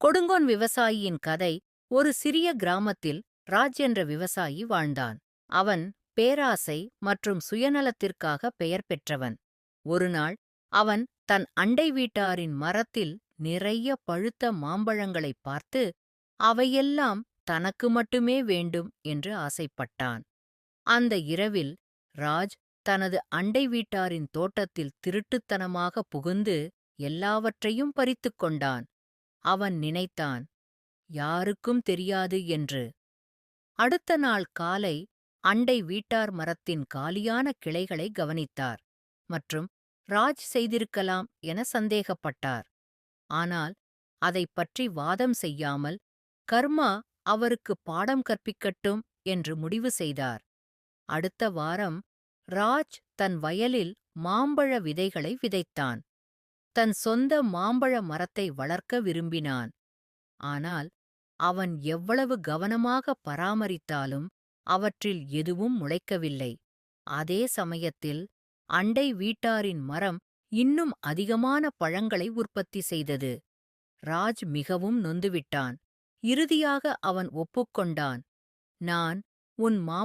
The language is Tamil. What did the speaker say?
கொடுங்கோன் விவசாயியின் கதை ஒரு சிறிய கிராமத்தில் ராஜ் என்ற விவசாயி வாழ்ந்தான். அவன் பேராசை மற்றும் சுயநலத்திற்காக பெயர் பெற்றவன். ஒருநாள் அவன் தன் அண்டை வீட்டாரின் மரத்தில் நிறைய பழுத்த மாம்பழங்களைப் பார்த்து அவையெல்லாம் தனக்கு மட்டுமே வேண்டும் என்று ஆசைப்பட்டான். அந்த இரவில் ராஜ் தனது அண்டை வீட்டாரின் தோட்டத்தில் திருட்டுத்தனமாக புகுந்து எல்லாவற்றையும் பறித்துக் கொண்டான். அவன் நினைத்தான் யாருக்கும் தெரியாது என்று. அடுத்த நாள் காலை அண்டை வீட்டார் மரத்தின் காலியான கிளைகளை கவனித்தார் மற்றும் ராஜ் செய்திருக்கலாம் என சந்தேகப்பட்டார். ஆனால் அதைப் பற்றி வாதம் செய்யாமல் கர்மா அவருக்கு பாடம் கற்பிக்கட்டும் என்று முடிவு செய்தார். அடுத்த வாரம் ராஜ் தன் வயலில் மாம்பழ விதைகளை விதைத்தான். தன் சொந்த மாம்பழ மரத்தை வளர்க்க விரும்பினான். ஆனால் அவன் எவ்வளவு கவனமாக பராமரித்தாலும் அவற்றில் எதுவும் முளைக்கவில்லை. அதே சமயத்தில் அண்டை வீட்டாரின் மரம் இன்னும் அதிகமான பழங்களை உற்பத்தி செய்தது. ராஜ் மிகவும் நொந்துவிட்டான். இறுதியாக அவன் ஒப்புக்கொண்டான். நான் உன் மா